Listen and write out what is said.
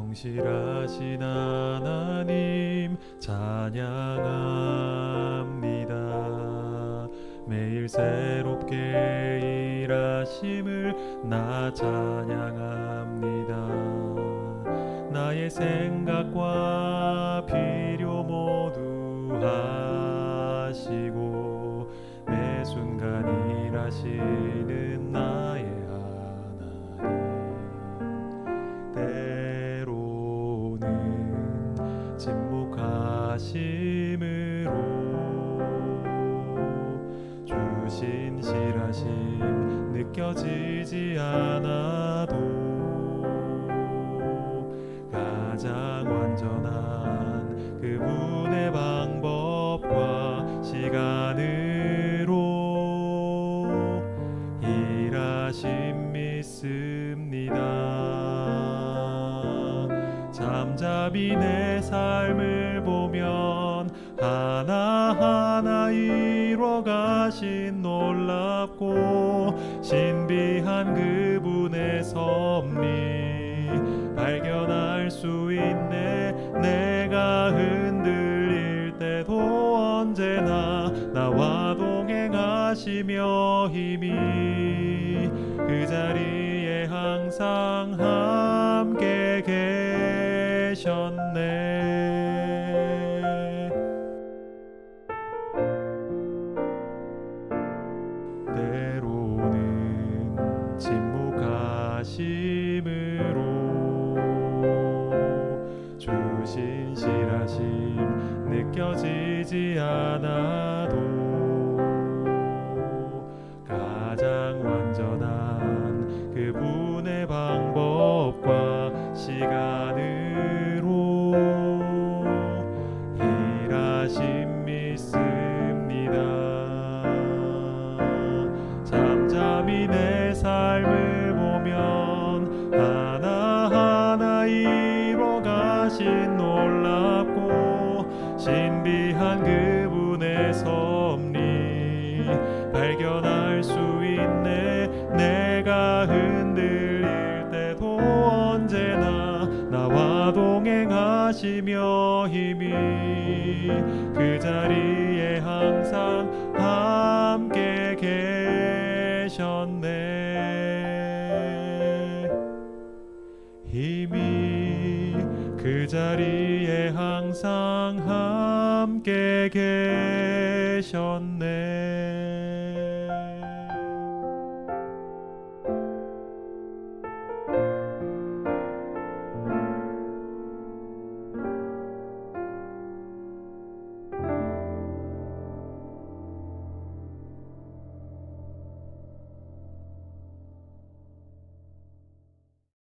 신실하신 하나님 찬양합니다. 매일 새롭게 일하심을 나 찬양합니다. 나의 생각과 필요 모두 하시고 매 순간 일하시 하심으로 주신 실하심 느껴지지 않아도 잠잠히 내 삶을 보면 하나하나 이뤄 가신 놀랍고 신비한 그분의 섭리. 발견할 수 있네. 내가 흔들릴 때도 언제나 나와 동행하시며 힘이 그 자리에 항상 함께 계셨네. 때로는 침묵하심으로 주신 실하심 느껴지지 않아도 신비한 그분의 섭리. 발견할 수 있네. 내가 흔들릴 때도 언제나 나와 동행하시며 힘이 그 자리에 항상 함께 계셨네. 힘이 그 자리에 항상 함께 계셨네